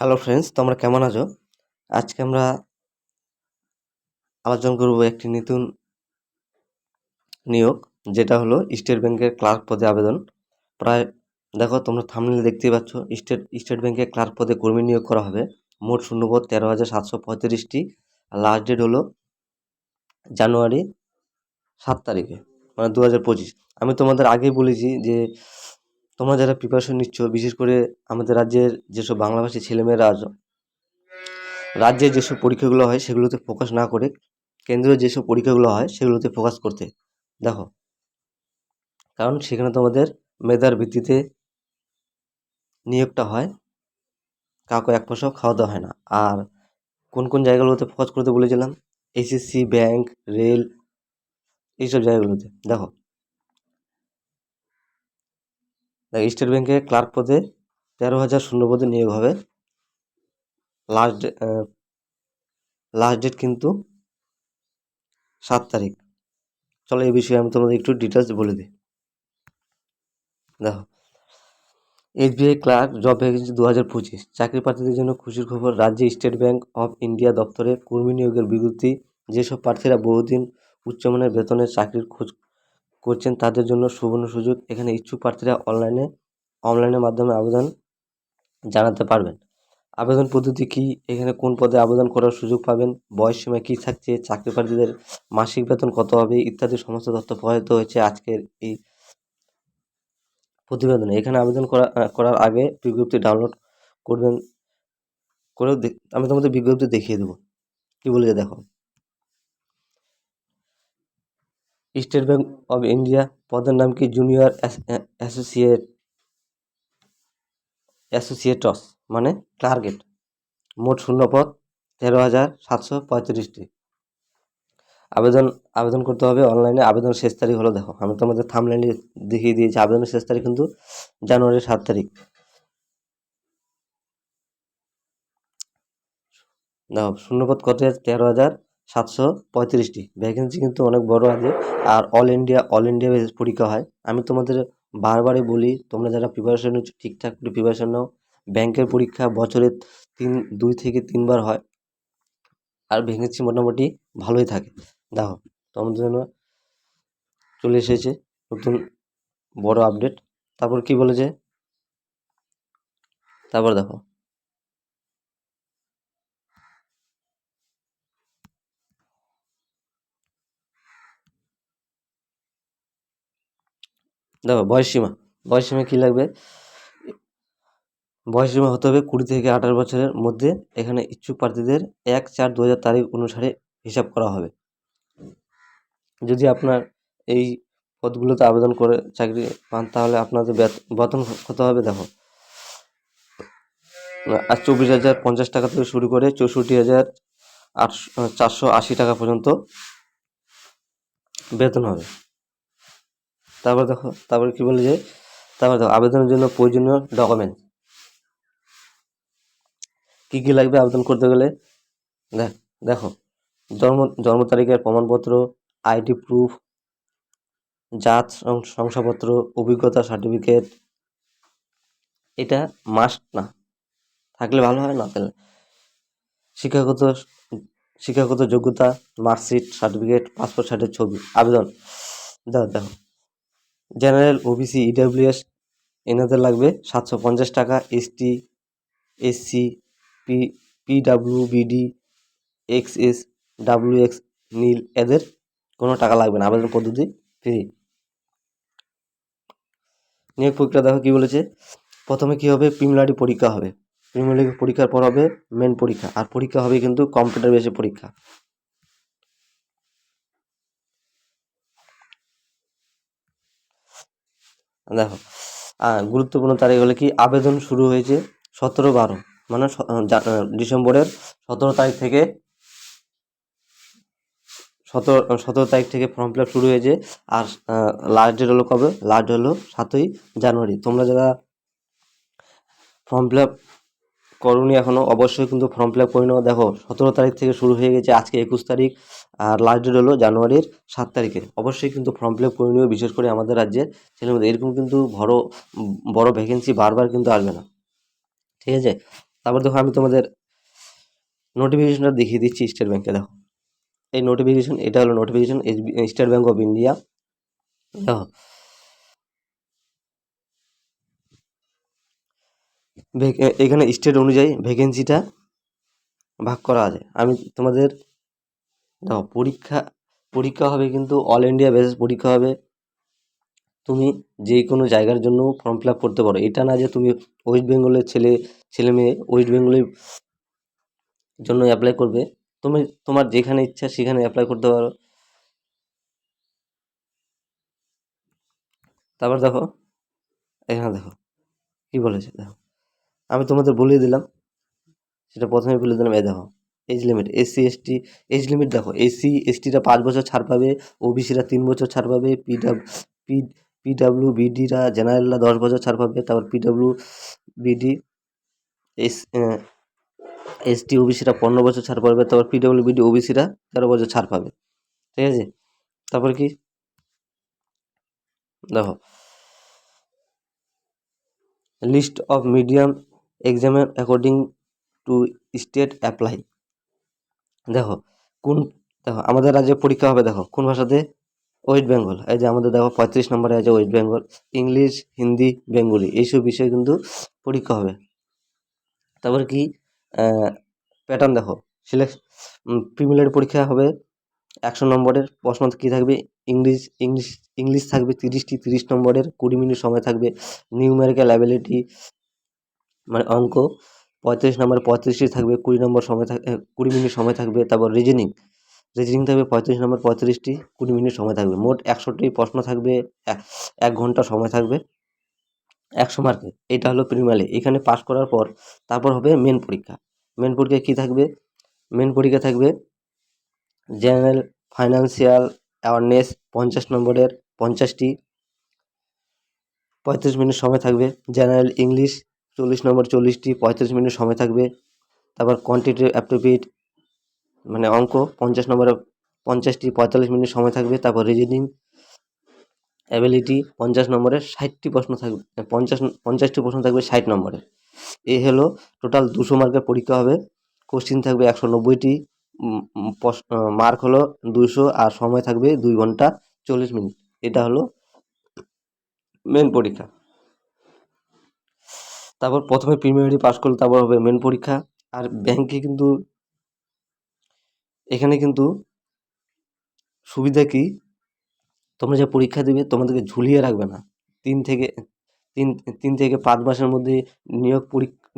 Hello friends তোমরা কেমন আছো? আজকে আমরা আলোচনা করব একটি নতুন নিয়োগ, যেটা হলো স্টেট ব্যাংকের ক্লার্ক পদে আবেদন। প্রায়, দেখো তোমরা থামনেলে দেখতেই পাচ্ছ, স্টেট স্টেট ব্যাংকের ক্লার্ক পদে কর্মী নিয়োগ করা হবে। মোট শূন্যপদ তেরো হাজার সাতশো পঁয়ত্রিশটি। লাস্ট ডেট হলো জানুয়ারি সাত তারিখে মানে দু হাজার পঁচিশ। আমি তোমাদের আগেই বলেছি যে তোমরা যারা প্রিপারেশন নিচ্ছ, বিশেষ করে আমাদের রাজ্যের যেসব বাংলাভাষী ছেলেমেয়েরা রাজ্যে যেসব পরীক্ষাগুলো হয়, সেগুলোতে ফোকাস না করে, কেন্দ্রীয় যেসব পরীক্ষাগুলো হয়, সেগুলোতে ফোকাস করতে। দেখো, কারণ সেখানে তোমাদের মেধার ভিত্তিতে নিয়োগটা হয়, কাউকে এক পয়সাও খাওয়া দাওয়া হয় না। আর কোন কোন জায়গাগুলোতে ফোকাস করতে বলেছিলাম? এসএসসি ব্যাংক রেল এইসব জায়গাগুলোতে। দেখো দেখ স্টেট ব্যাংকে ক্লার্ক পদে তেরো হাজার শূন্য পদে নিয়োগ হবে। লাস্ট লাস্ট ডেট কিন্তু সাত তারিখ। চলো এই বিষয়ে আমি তোমাদের একটু ডিটেলস বলে দিই। দেখো এসবিআই ক্লার্ক জব ভ্যাকেন্সি দু হাজার পঁচিশ। চাকরি প্রার্থীদের জন্য খুশির খবর, রাজ্যে স্টেট ব্যাংক অফ ইন্ডিয়া দপ্তরে কর্মী নিয়োগের বিজ্ঞপ্তি। যেসব প্রার্থীরা বহুদিন উচ্চমানের বেতনের চাকরির খোঁজ করছেন তাদের জন্য সুবর্ণ সুযোগ এখানে ইচ্ছুক প্রার্থীরা অনলাইনে অনলাইনের মাধ্যমে আবেদন জানাতে পারবেন। আবেদন পদ্ধতি কী? এখানে কোন পদে আবেদন করার সুযোগ পাবেন? বয়স সীমা কী থাকছে? চাকরি প্রার্থীদের মাসিক বেতন কত হবে? ইত্যাদি সমস্ত তথ্য প্রভাবিত হয়েছে আজকের এই প্রতিবেদনে। এখানে আবেদন করা, করার আগে বিজ্ঞপ্তি ডাউনলোড করবেন, করেও আমি তোমাদের বিজ্ঞপ্তি দেখিয়ে দেবো। কী বলেছে দেখো? স্টেট ব্যাঙ্ক অফ ইন্ডিয়া, পদের নাম কি জুনিয়র অ্যাসোসিয়েট, অ্যাসোসিয়েটস মানে টার্গেট। মোট শূন্য পদ, তেরো হাজার সাতশো পঁয়ত্রিশটি। আবেদন আবেদন করতে হবে অনলাইনে। আবেদন শেষ তারিখ হলো, দেখো, আমি তোমাদের থামলাইনে দেখিয়ে দিয়েছি। আবেদনের শেষ তারিখ কিন্তু জানুয়ারির সাত তারিখ। দেখো শূন্যপদ কত? তেরো হাজার সাতশো পঁয়ত্রিশটি। ভ্যাকেন্সি কিন্তু অনেক বড় আছে। আর অল ইন্ডিয়া অল ইন্ডিয়া পরীক্ষা হয়। আমি তোমাদের বারবারই বলি, তোমরা যারা প্রিপারেশন নিচ্ছ, ঠিকঠাক করে প্রিপারেশন নাও ব্যাংকের পরীক্ষা বছরে তিন, দুই থেকে তিনবার হয়। আর ভ্যাকেন্সি মোটামুটি ভালোই থাকে। দেখো তোমাদের জন্য চলে এসেছে নতুন বড় আপডেট তারপর কি বলেছে? তারপর দেখো। দেখো বয়সসীমা বয়সসীমা কী লাগবে? বয়সসীমা হতে হবে কুড়ি থেকে আঠারো বছরের মধ্যে। এখানে ইচ্ছুক প্রার্থীদের এক চার দু হাজার তারিখ অনুসারে হিসাব করা হবে। যদি আপনার এই পদগুলোতে আবেদন করে চাকরি পান, তাহলে আপনাদের বেতন কত হবে দেখো? আর চব্বিশ হাজার পঞ্চাশ টাকা থেকে শুরু করে চৌষট্টি হাজার আটশো, চারশো আশি টাকা পর্যন্ত বেতন হবে। তারপর দেখো, তারপরে কী বলে যে, তারপর দেখো, আবেদনের জন্য প্রয়োজনীয় ডকুমেন্ট কী কী লাগবে আবেদন করতে গেলে? দেখ, দেখো, জন্ম জন্ম তারিখের প্রমাণপত্র আইডি প্রুফ জাত শংসাপত্র, অভিজ্ঞতা সার্টিফিকেট এটা মাস্ট না। থাকলে ভালো হয়, না তাহলে শিক্ষাগত শিক্ষাগত যোগ্যতা মার্কশিট সার্টিফিকেট পাসপোর্ট সাইজের ছবি, আবেদন। দেখো দেখো। জেনারেল ওবিসি ইডাব্লিউএস এনাদের লাগবে সাতশো পঞ্চাশ টাকা ST SC P PWBD X S W X nil এদের কোনো টাকা লাগবে না, আবেদন পদ্ধতি ফ্রি নিয়োগ প্রক্রিয়া দেখো কী বলেছে, প্রথমে কী হবে প্রিমিলারি পরীক্ষা হবে। প্রিমিলারি পরীক্ষার পর হবে মেন পরীক্ষা, আর পরীক্ষা হবে কিন্তু কম্পিউটার বেসে পরীক্ষা। দেখো গুরুত্বপূর্ণ তারিখ হলে কি? আবেদন শুরু হয়েছে সতেরো বারো মানে ডিসেম্বরের সতেরো তারিখ থেকে সতেরো সতেরো তারিখ থেকে ফর্ম ফিল শুরু হয়েছে। আর লাস্ট ডেট হলো কবে? লাস্ট হলো সাতই জানুয়ারি। তোমরা যারা ফর্ম ফিল করনি এখনও অবশ্যই কিন্তু ফর্ম ফিল আপ করে নাও। দেখো, সতেরো তারিখ থেকে শুরু হয়ে গেছে আজকে একুশ তারিখ, আর লাস্ট ডেট হলো জানুয়ারির সাত তারিখে। অবশ্যই কিন্তু ফর্ম ফিল আপ করে নিও, বিশেষ করে আমাদের রাজ্যের ছেলেমেয়েদের। এরকম কিন্তু বড় বড় ভ্যাকেন্সি বারবার কিন্তু আসবে না। ঠিক আছে? তারপর দেখো, আমি তোমাদের নোটিফিকেশনটা দেখিয়ে দিচ্ছি স্টেট ব্যাঙ্কে দেখো। এই নোটিফিকেশন এটা হলো notification state bank of India দেখো এখানে স্টেট অনুযায়ী ভ্যাকেন্সিটা ভাগ করা আছে। আমি তোমাদের, দেখো, পরীক্ষা পরীক্ষা হবে কিন্তু অল ইন্ডিয়া বেসিস পরীক্ষা হবে। তুমি যে কোনো জায়গার জন্য ফর্ম ফিল করতে পারো। এটা না যে তুমি ওয়েস্ট বেঙ্গলের ছেলে ছেলে মেয়ে ওয়েস্ট বেঙ্গলের জন্য অ্যাপ্লাই করবে। তুমি, তোমার যেখানে ইচ্ছা সেখানে অ্যাপ্লাই করতে পারো। তারপর দেখো, এখানে দেখো, কি বলেছে, দেখো। আমি তোমাদের বলিয়ে দিলাম, সেটা প্রথমে বলে দিলাম, এই দেখো age limit SC ST age limit দেখো এসসি এসটিরা পাঁচ বছর ছাড় পাবে ওবিসিরা তিন বছর ছাড় পাবে পিডাব্লিউ পি পিডাব্লিউ বিডিরা জেনারেলরা দশ বছর ছাড় পাবে, তারপর পিডাব্লিউ বিডি এস এসটি ওবিসিরা পনেরো বছর ছাড় পাবে, তারপর পিডাব্লিউ বিডি ওবিসিরা তেরো বছর ছাড় পাবে, ঠিক আছে? তারপর কি? দেখো লিস্ট অফ মিডিয়াম এক্সামের অ্যাকর্ডিং টু স্টেট অ্যাপ্লাই দেখো, কোন, দেখো, আমাদের রাজ্যে পরীক্ষা হবে, দেখো, কোন ভাষাতে? ওয়েস্ট বেঙ্গল এই যে আমাদের, দেখো, পঁয়ত্রিশ নম্বরে আছে West Bengal English Hindi Bengali এইসব বিষয়ে কিন্তু পরীক্ষা হবে। তারপর কি? প্যাটার্ন দেখো সিলেক্ট প্রিমিলারি পরীক্ষা হবে, একশো নম্বরের প্রশ্ন কী থাকবে? ইংলিশ ইংলিশ ইংলিশ থাকবে তিরিশটি, তিরিশ নম্বরের কুড়ি মিনিট সময় থাকবে। নিউমেরিক্যাল অ্যাবিলিটি মানে অঙ্ক পঁয়ত্রিশ নম্বর পঁয়ত্রিশটি থাকবে, কুড়ি নম্বর সময় থাক কুড়ি মিনিট সময় থাকবে, তারপর রিজনিং রিজনিং থাকবে পঁয়ত্রিশ নম্বর পঁয়ত্রিশটি কুড়ি মিনিট সময় থাকবে, মোট একশোটি প্রশ্ন থাকবে এক- ঘণ্টা সময় থাকবে, একশো মার্কে এটা হলো প্রিমিয়ারি এখানে পাশ করার পর, তারপর হবে মেন পরীক্ষা মেন পরীক্ষায় কী থাকবে মেন পরীক্ষা থাকবে জেনারেল ফাইন্যান্সিয়াল অ্যাওয়ারনেস পঞ্চাশ নম্বরের পঞ্চাশটি পঁয়ত্রিশ মিনিট সময় থাকবে জেনারেল ইংলিশ চল্লিশ নম্বর, চল্লিশটি পঁয়ত্রিশ মিনিট সময় থাকবে। তারপর কোয়ান্টিটিভ অ্যাপ্টিভিট মানে অঙ্ক, পঞ্চাশ নম্বরে, পঞ্চাশটি, পঁয়তাল্লিশ মিনিট সময় থাকবে। তারপর রিজনিং অ্যাবিলিটি পঞ্চাশ নম্বরে ষাটটি প্রশ্ন থাকবে পঞ্চাশ, পঞ্চাশটি প্রশ্ন থাকবে ষাট নম্বরে। এই হলো টোটাল দুশো মার্কের পরীক্ষা হবে। কোশ্চিন থাকবে একশো নব্বইটি মার্ক হলো দুশো আর সময় থাকবে দুই ঘণ্টা চল্লিশ মিনিট। এটা হলো মেন পরীক্ষা। তারপর প্রথমে প্রিমিয়ারি পাস করলে, তারপর হবে মেন পরীক্ষা। আর ব্যাংকে কিন্তু, এখানে কিন্তু সুবিধা কি? তোমরা যে পরীক্ষা দেবে তোমাদেরকে ঝুলিয়ে রাখবে না। তিন থেকে, তিন তিন থেকে পাঁচ মাসের মধ্যে নিয়োগ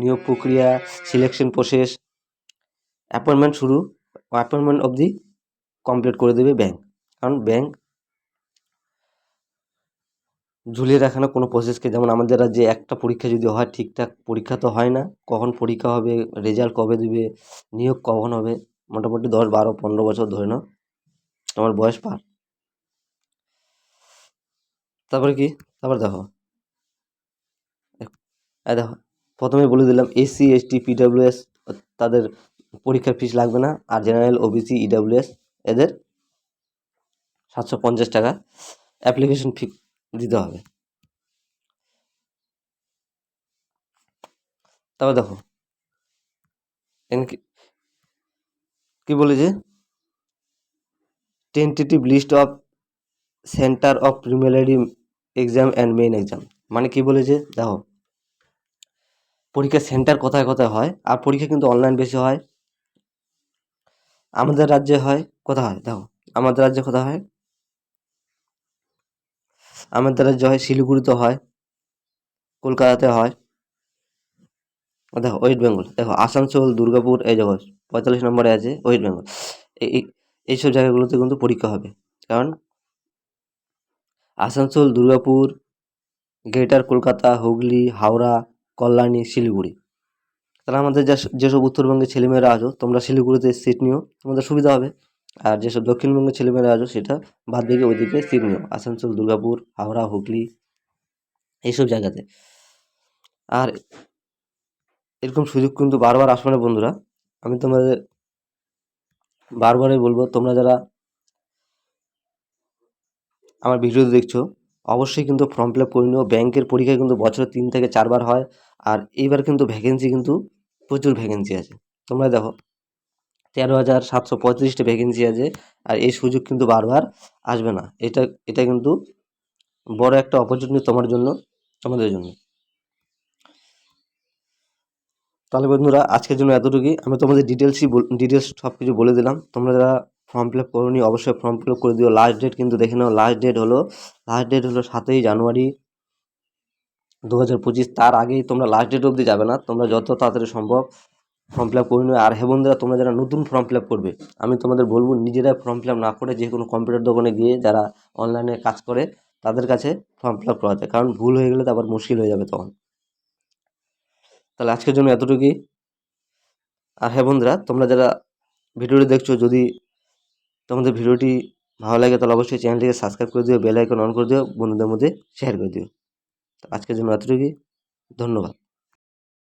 নিয়োগ প্রক্রিয়া সিলেকশন প্রসেস অ্যাপয়েন্টমেন্ট শুরু অ্যাপয়েন্টমেন্ট অবধি কমপ্লিট করে দেবে ব্যাংক কারণ ব্যাংক ঝুলিয়ে রাখানো কোনো প্রসেসকে যেমন আমাদের রাজ্যে একটা পরীক্ষা যদি হয়, ঠিকঠাক পরীক্ষা তো হয় না। কখন পরীক্ষা হবে রেজাল্ট কবে দেবে, নিয়োগ কখন হবে? মোটামুটি দশ, বারো, পনেরো বছর ধরে নাও। আমার বয়স পার। তারপরে কি? তারপর দেখো। দেখো, প্রথমে বলে দিলাম এসসি এসটি পিডাব্লিউএস তাদের পরীক্ষার ফিস লাগবে না। আর জেনারেল ওবিসি ইডাব্লিউএস এদের সাতশো পঞ্চাশ টাকা। অ্যাপ্লিকেশন ফি দিতে হবে। তারপর দেখো কি কি বলেছে tentative list of centre of preliminary exam and main exam মানে কি বলেছে দেখো, পরীক্ষার সেন্টার কোথায় কোথায় হয়, আর পরীক্ষা কিন্তু অনলাইন বেশি হয়, আমাদের রাজ্যে হয়, কোথায় হয়, দেখো, আমাদের রাজ্যে কোথায় হয় আমাদের রাজ্যে হয় শিলিগুড়িতে হয়, কলকাতাতে হয়। দেখো ওয়েস্ট বেঙ্গল দেখো আসানসোল, দুর্গাপুর, এই দেখো পঁয়তাল্লিশ নম্বরে আছে ওয়েস্ট বেঙ্গল এই, এই- এইসব জায়গাগুলোতে কিন্তু পরীক্ষা হবে। কারণ আসানসোল, দুর্গাপুর, গ্রেটার কলকাতা, হুগলি, হাওড়া, কল্যাণী, শিলিগুড়ি। তাহলে আমাদের যা, যেসব উত্তরবঙ্গের ছেলেমেয়েরা আছো, তোমরা শিলিগুড়িতে সিট নিও, তোমাদের সুবিধা হবে। আর যেসব দক্ষিণবঙ্গের ছেলেমেয়েরা আছো, সেটা বাদ দিকে ওইদিকে সিট নিও আসানসোল, দুর্গাপুর, হাওড়া, হুগলি, এইসব জায়গাতে। আর এরকম সুযোগ কিন্তু বারবার আসবে না বন্ধুরা। আমি তোমাদের বারবারই বলব, তোমরা যারা আমার ভিডিও দেখছ, অবশ্যই কিন্তু ফর্ম ফিল আপ করে নিও। ব্যাংকের পরীক্ষা কিন্তু বছরে তিন থেকে চারবার হয়, আর এইবার কিন্তু ভ্যাকেন্সি কিন্তু প্রচুর ভ্যাকেন্সি আছে। তোমরা দেখো তেরো হাজার সাতশো পঁয়ত্রিশটা ভ্যাকেন্সি আছে আর এই সুযোগ কিন্তু বারবার আসবে না। এটা এটা কিন্তু বড় একটা অপরচুনিটি তোমার জন্য তোমাদের জন্য। তাহলে বন্ধুরা, আজকের জন্য এতটুকুই। আমি তোমাদের ডিটেলসই ডিটেলস সব কিছু বলে দিলাম। তোমরা যারা ফর্ম ফিল আপ করোনি, অবশ্যই ফর্ম ফিল আপ করে দিও। লাস্ট ডেট কিন্তু দেখে নাও। লাস্ট ডেট হলো লাস্ট ডেট হলো সাতই জানুয়ারি দু হাজার পঁচিশ। তার আগেই তোমরা লাস্ট ডেট অবধি যাবে না। তোমরা যত তাড়াতাড়ি সম্ভব ফর্ম ফিল আপ করে নেবে আর হ্যাঁ বন্ধুরা, তোমরা যারা নতুন ফর্ম ফিল আপ করবে, আমি তোমাদের বলব নিজেরা ফর্ম ফিল আপ না করে যে কোনো কম্পিউটার দোকানে গিয়ে যারা অনলাইনে কাজ করে, তাদের কাছে ফর্ম ফিল আপ করাতে কারণ ভুল হয়ে গেলে তো আবার মুশকিল হয়ে যাবে তখন। তাহলে আজকের জন্য এতটুকুই। আর হ্যাঁ বন্ধুরা, তোমরা যারা ভিডিওটি দেখছ, যদি তোমাদের ভিডিওটি ভালো লাগে, তাহলে অবশ্যই চ্যানেলটিকে সাবস্ক্রাইব করে দিও বেল আইকন অন করে দিও, বন্ধুদের মধ্যে শেয়ার করে দিও। আজকের জন্য এতটুকুই। ধন্যবাদ।